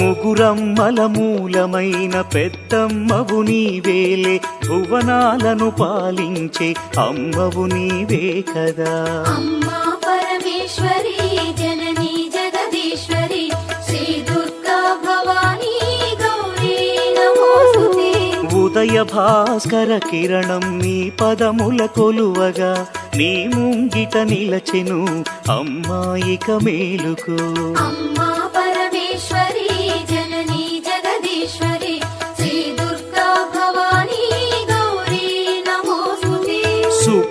ముగురమ్మల మూలమైన పెద్దమ్మవు నీవేలే భువనాలను పాలించే అమ్మవు నీవే కదా. అమ్మా పరమేశ్వరి జననీ జగదీశ్వరి శ్రీ దుర్గా భవానీ ఉదయ భాస్కర కిరణం నీ పదముల కొలువగా నీ ముంగిట నిలచెను అమ్మాయిక మేలుకు. అమ్మా పరమేశ్వరి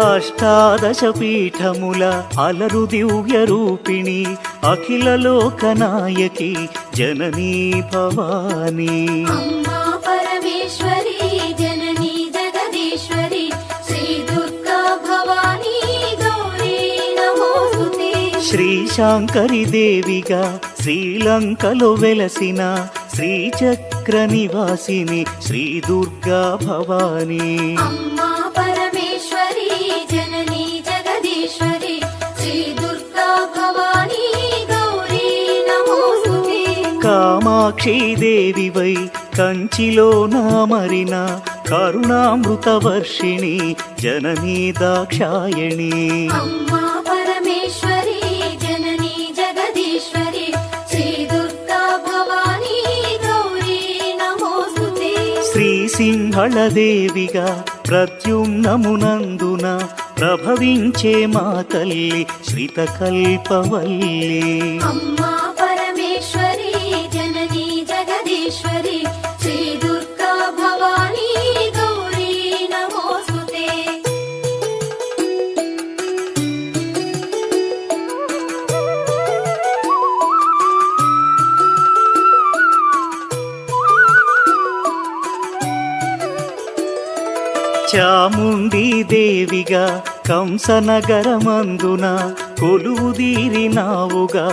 అష్టాదశ పీఠముల అలరు దివ్య రూపిణి అఖిల లోకనాయకి జననీ భవానీ. అమ్మా పరమేశ్వరి జననీ జగదీశ్వరి శ్రీ దుర్గా భవానీ శ్రీ శాంకరి దేవిగా శ్రీలంకలో వెలసిన శ్రీచక్ర నివాసిని శ్రీ దుర్గా భవానీ. కామాక్షి దేవివై కంచిలో నామరిన కరుణామృత వర్షిణి జననీ దాక్షాయణి. అమ్మా పరమేశ్వరి జననీ జగదీశ్వరి శ్రీ దుర్గా భవానీ గౌరీ నమోస్తుతే శ్రీ సింహళ దేవిగా ప్రద్యుమ్నమునందున ప్రభవించే మా తల్లి శ్రిత కల్పవల్లి అమ్మా చాముండి దేవిగా కంసనగరమందున కొలువుదీరినావుగా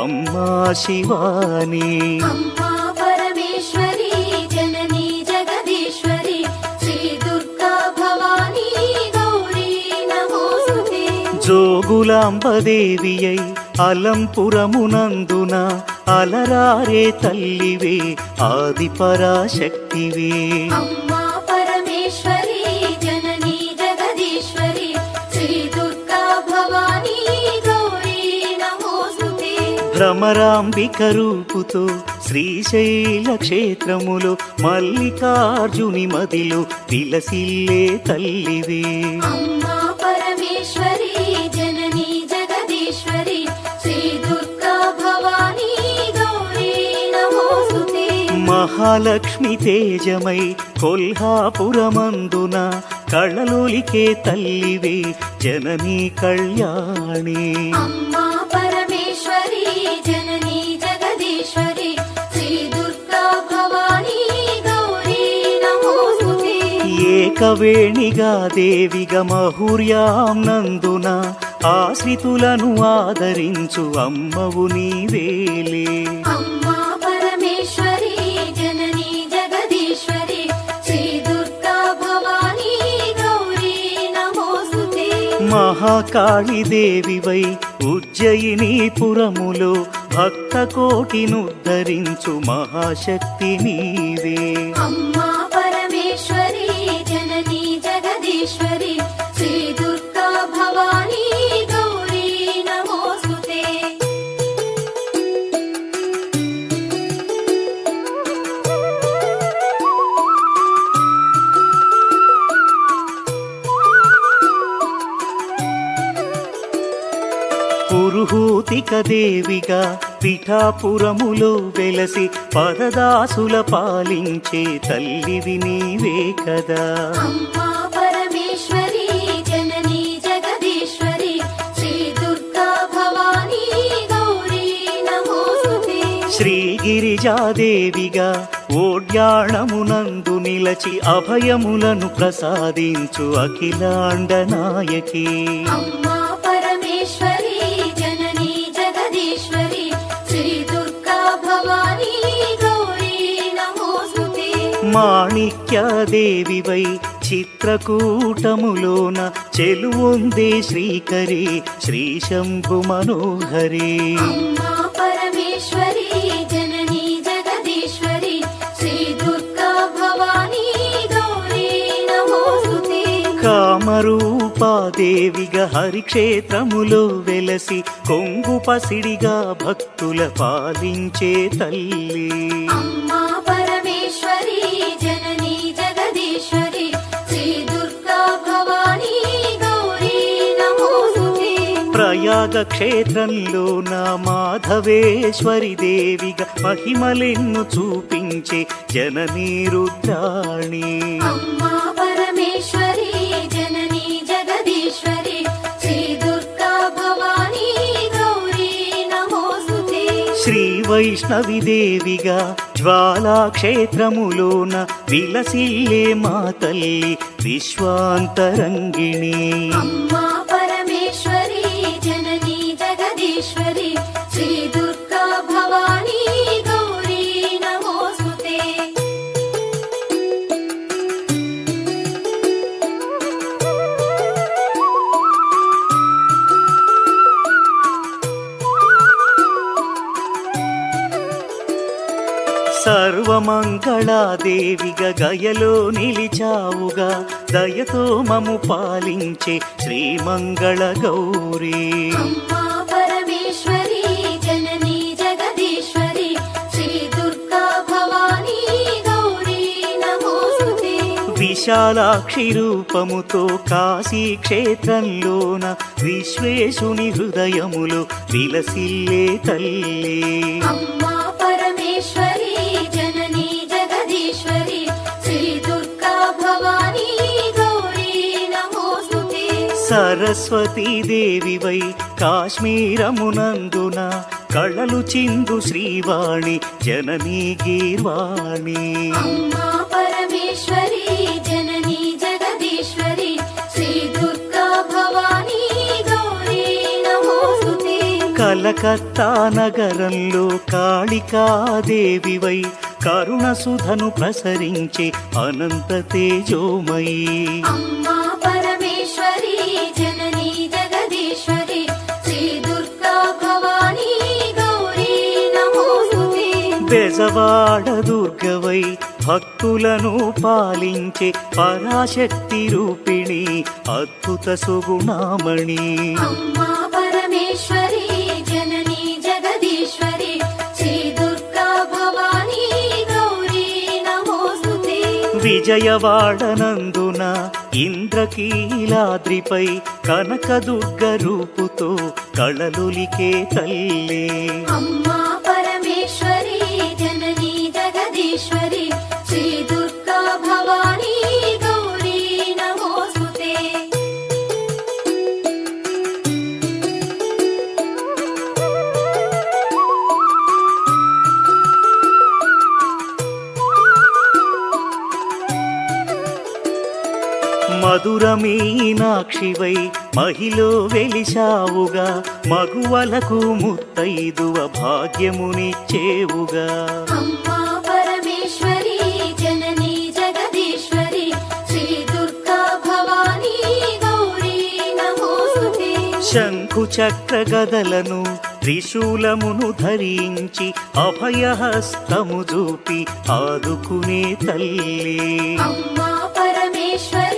అమ్మా శివాని. అమ్మా పరమేశ్వరి జననీ జగదీశ్వరి శ్రీ దుర్గా భవానీ గౌరీ నమోస్తుతే జోగులాంబదేవియై అలంపురమునందున అలరారే తల్లివే ఆది పరాశక్తివే అమ్మా భ్రమరాంబిక రూపుతో శ్రీశైల క్షేత్రములో మల్లికార్జుని మదిలో విలసిల్లే తల్లివే. మహాలక్ష్మి తేజమై కొల్హాపురమందున కళ్ళలోలికే తల్లివే జననీ కళ్యాణి. అమ్మా శంఖవేణిగా దేవిగా మహుర్యాం నందున ఆశ్రితులను ఆదరించు అమ్మవు నీవేలే అమ్మా పరమేశ్వరి జననీ జగదీశ్వరి శ్రీ దుర్గా భవానీ గౌరీ నమోస్తుతే. మహాకాళి దేవివై ఉజ్జయిని పురములో భక్త కోటినుద్ధరించు మహాశక్తి నీవే. అమ్మా దేవిగా పిఠాపురములో వెలసి పదదాసుల పాలించే తల్లివి నీవే కదా. శ్రీగిరిజాదేవిగా ఓడ్యాణమునందు నిలచి అభయములను ప్రసాదించు అఖిలాండ నాయకి. మాణిక్యదేవివై చిత్రకూటములోన చెలువొందే శ్రీకరి శ్రీ శంభు మనోహరి. కామరూపాదేవిగా హరిక్షేత్రములో వెలసి కొంగు పసిడిగా భక్తుల పాలించే తల్లి. అమ్మా పరమేశ్వరి జననీ జగదీశ్వరి శ్రీ దుర్గా భవానీ గౌరీ నమోస్తుతే. ప్రయాగ క్షేత్రంలో నా మాధవేశ్వరి దేవిగా మహిమలెన్ను చూపించే జననీ రుద్రాణి. శ్రీ వైష్ణవి దేవిగా జ్వాలా విలసిల్లే మా తల్లి విశ్వాంతరంగిణి. అమ్మా పరమేశ్వరి జననీ జగదీశ్వరి శ్రీ సర్వమంగళాదేవిగా గయలో నిలిచావుగా దయతో మము పాలించే శ్రీ భవానీ గౌరీ విశాలాక్షి రూపముతో కాశీ క్షేత్రంలోన విశ్వేశుని హృదయములో విలసిల్లే తల్లి. అమ్మా పరమేశ్వరి సరస్వతీ దేవివై కాశ్మీరమునందున కళలు చిందు శ్రీవాణి జననీ గీర్వాణి. పరమేశ్వరి జననీ జగదీశ్వరి శ్రీ దుర్గా భవానీ గౌరీ నమోస్తుతే. కలకత్తా నగరంలో కాళికాదేవివై కరుణ సుధను ప్రసరించే అనంత తేజోమయీ. బెజవాడ దుర్గవై భక్తులను పాలించే పరాశక్తి రూపిణి అద్భుత సుగుణామణి. పరమేశ్వరి జననీ జగదీశ్వరి విజయవాడనందున ఇంద్రకీలాద్రిపై కనకదుర్గ రూపుతో కళలులికే తల్లి. అమ్మా మధుర మీనాక్షివై మహిలో వెలిశావుగా మగువలకు ముత్తైదువ భాగ్యమునిచ్చేవుగా. శంఖు చక్ర గదలను త్రిశూలమును ధరించి అభయహస్తము చూపి ఆదుకునే తల్లి. అమ్మా పరమేశ్వరి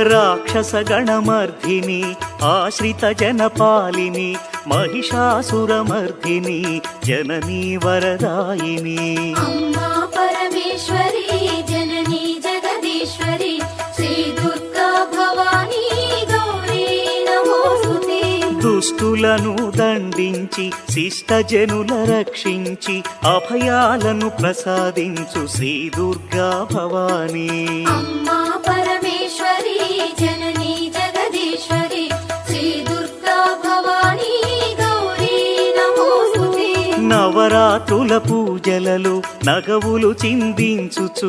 నమోస్తుతే రాక్షస గణమర్ధిని ఆశ్రిత జనపాలిని మహిషాసురమర్ధిని జననీ వరదాయిని. అమ్మా పరమేశ్వరి జననీ జగదీశ్వరి శ్రీ దుర్గా భవానీ గౌరీ నమోస్తుతే. దుష్టులను దండించి శిష్టజనుల రక్షించి అభయాలను ప్రసాదించు శ్రీ దుర్గా భవానీ. అమ్మా నవరాత్రుల పూజలలో నగవులు చిందించుచు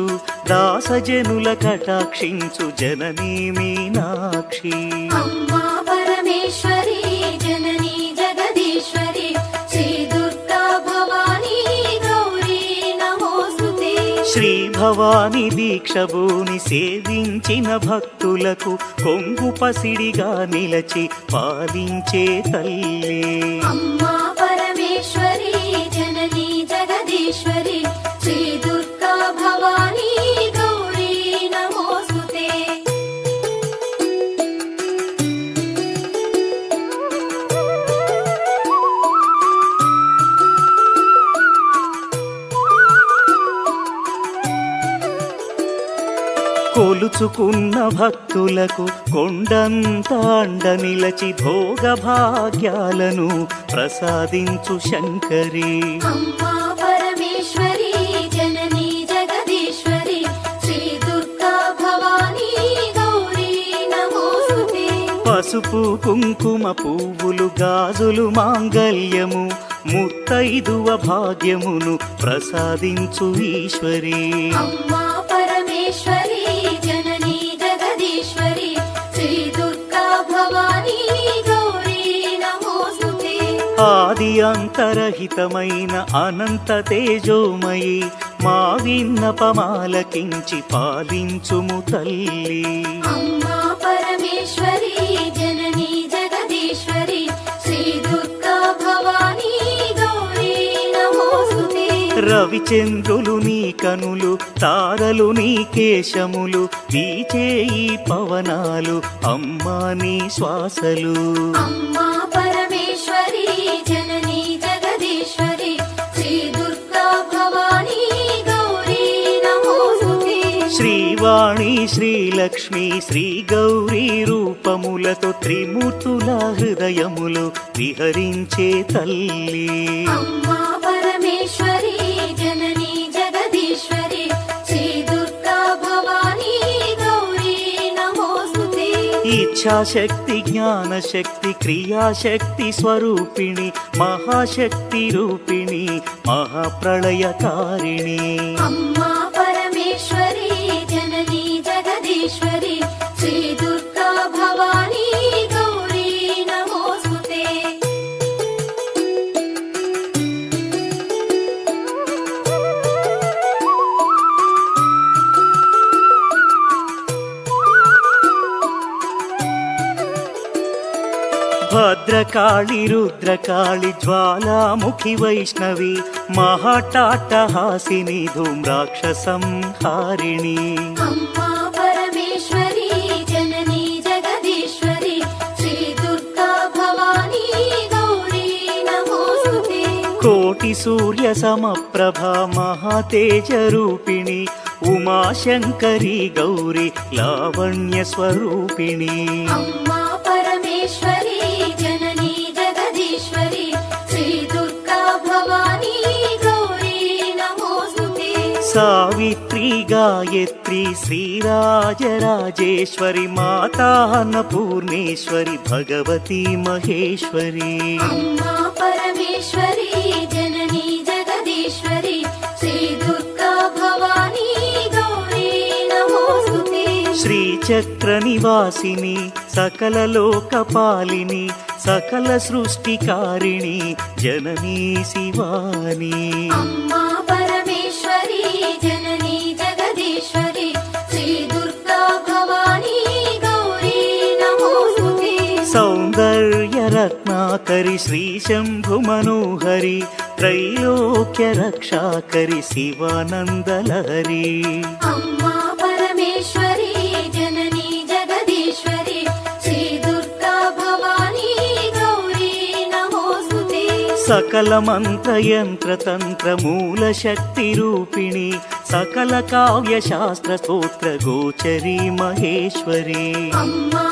దాసజనుల కటాక్షించు జననీ మీనాక్షి. అమ్మా పరమేశ్వరి జననీ జగదీశ్వరి శ్రీ దుర్గా భవానీ గౌరీ నమోస్తుతే. శ్రీ భవాని దీక్షభూని సేవించిన భక్తులకు కొంగు పసిడిగా నిలచి పాలించే తల్లి. అమ్మా కొలుచుకున్న భక్తులకు కొండంత అండ నిలచి భోగ భాగ్యాలను ప్రసాదించు శంకరి. పసుపు కుంకుమ పువ్వులు గాజులు మాంగల్యము ముత్తైదువ భాగ్యమును ప్రసాదించు ఈశ్వరి. ఆది అంతరహితమైన అనంత తేజోమయి మా విన్నపమాలకించి పాలించుము తల్లి. అమ్మా పరమేశ్వరి జననీ జగదీశ్వరి శ్రీ దుర్గా భవానీ గౌరీ నమోస్తుతే. రవిచంద్రులు నీ కనులు తారలు నీ కేశములు ఈ పవనాలు అమ్మా నీ శ్వాసలు. అమ్మా శ్రీవాణి శ్రీలక్ష్మి శ్రీ గౌరీ రూపములతో త్రిమూర్తుల హృదయములు విహరించే తల్లి. పరమేశ్వరి జననీ జగదీశ్వరి శ్రీ దుర్గా భవానీ గౌరీ నమోస్తుతే. ఇచ్ఛాశక్తి జ్ఞానశక్తి క్రియాశక్తి స్వరూపిణి మహాశక్తి రూపిణి మహాప్రళయకారిణి. అమ్మా జగదీశ్వరి శ్రీ దుర్గా భవానీ గౌరీ నమోస్తుతే భద్రకాళి రుద్రకాళి జ్వాలాముఖి వైష్ణవి మహాటాటహాసిని ధూమ్రాక్షసం హారిణి కోటి సూర్య సమప్రభ మహాతేజ రూపిణి ఉమాశంకరి గౌరి లావణ్య స్వరూపిణి. అమ్మా పరమేశ్వరి జననీ జగదీశ్వరి శ్రీ దుర్గా భవానీ గౌరీ నమోస్తుతే సావిత్రి శ్రీచక్ర నివాసిని సకల లోకపాలిని సకల సృష్టికారిణి జననీ శివాని. అమ్మా పరమేశ్వరి జననీ జగదీశ్వరి శ్రీ దుర్గా భవానీ గౌరీ నమోస్తుతే సౌందర్య రత్నాకరి శ్రీ శంభు మనోహరి త్రైలోక్య రక్షాకరి శివానందలహరి సకలమంత యంత్రతంత్ర మూల శక్తి రూపిణి సకల కావ్య శాస్త్ర స్తోత్ర గోచరి మహేశ్వరి. అమ్మా!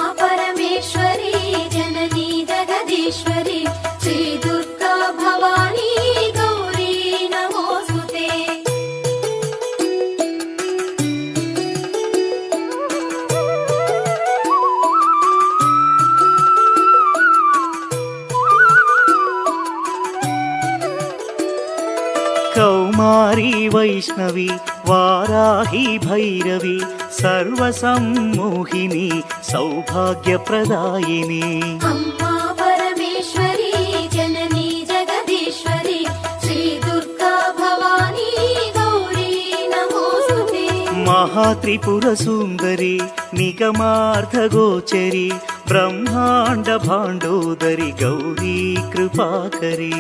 కౌమారి వైష్ణవి వారాహి భైరవి సర్వసమ్మోహిని సౌభాగ్యప్రదాయిని. అమ్మా పరమేశ్వరి జననీ జగదీశ్వరి శ్రీ దుర్గా భవానీ గౌరీ నమోస్తుతే. మహాత్రిపుర సుందరి నిగమార్థ గోచరి బ్రహ్మాండ భాండోదరి గౌరీ కృపాకరి.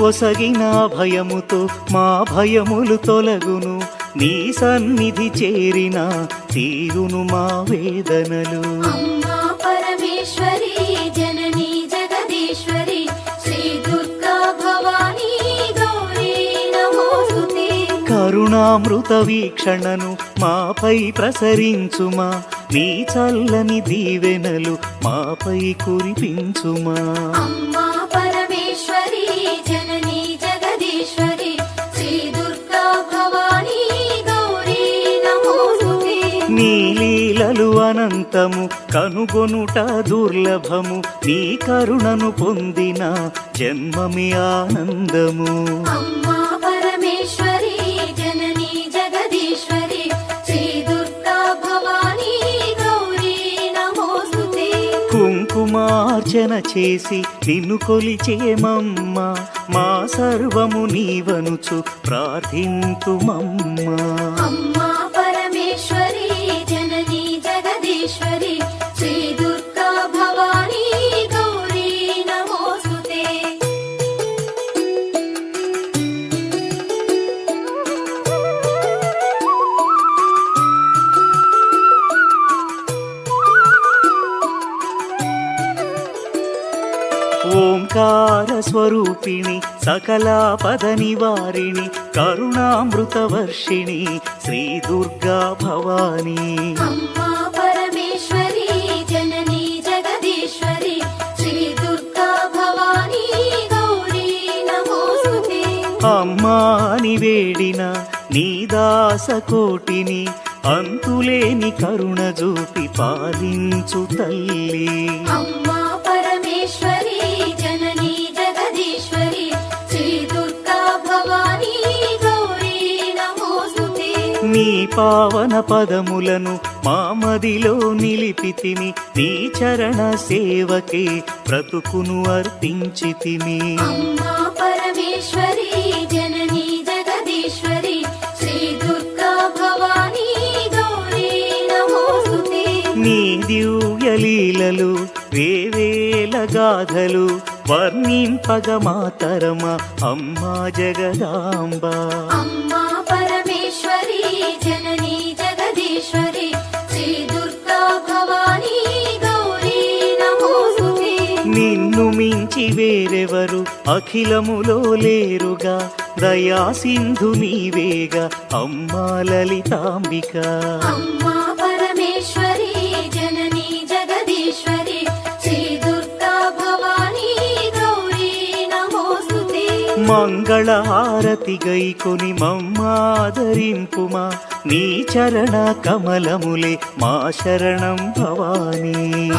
ఒసగిన భయముతో మా భయములు తొలగును. నీ సన్నిధి చేరిన తీరును మా వేదనలు. అమ్మా పరమేశ్వరి జననీ జగదీశ్వరి శ్రీ దుర్గా భవానీ గౌరీ నమోస్తుతే. కరుణామృత వీక్షణను మాపై ప్రసరించుమా. నీ చల్లని దీవెనలు మాపై కురిపించుమా. అనంతము కనుగొనుట దుర్లభము నీ కరుణను పొందిన జన్మమే ఆనందము. అమ్మా పరమేశ్వరి జననీ జగదీశ్వరి శ్రీ దుర్గా భవానీ గౌరీ నమోస్తుతే. కుంకుమార్చన చేసి నిన్ను కొలిచేమమ్మ మా సర్వము నీవనుచు ప్రార్థింతుమమ్మా. అమ్మా ఓంకార స్వరూపిణి సకలాపద నివారిణి కరుణామృత వర్షిణి శ్రీ దుర్గా భవానీ. అమ్మా పరమేశ్వరి జననీ జగదీశ్వరి శ్రీ దుర్గా భవానీ గౌరీ నమోస్తుతే అమ్మాని వేడిన నీ దాస కోటిని అంతులేని కరుణ చూపి పాలించు తల్లి. అమ్మా పావన పదములను మామదిలో నిలిపితిమి నీ చరణ సేవకే బ్రతుకును అర్పించితిమి అమ్మా పరమేశ్వరి జననీ జగదీశ్వరి శ్రీ దుర్గా భవానీ గౌరీ నమోస్తుతే. నీ దివ్య లీలలు వేవేల గాథలు వర్ణింపగ మాతరమ అమ్మా జగదాంబ. అమ్మా వేరెవరు అఖిలములో లేరుగా? దయా సింధు నీవేగా? అమ్మా లలితాంబిక. అమ్మా పరమేశ్వరి జననీ జగదీశ్వరి శ్రీ దుర్గా భవానీ గౌరీ నమోస్తుతే. మంగళహారతి గైకొని మమ్మాదరింపుమా? నీ చరణ కమలములే మా శరణం భవానీ.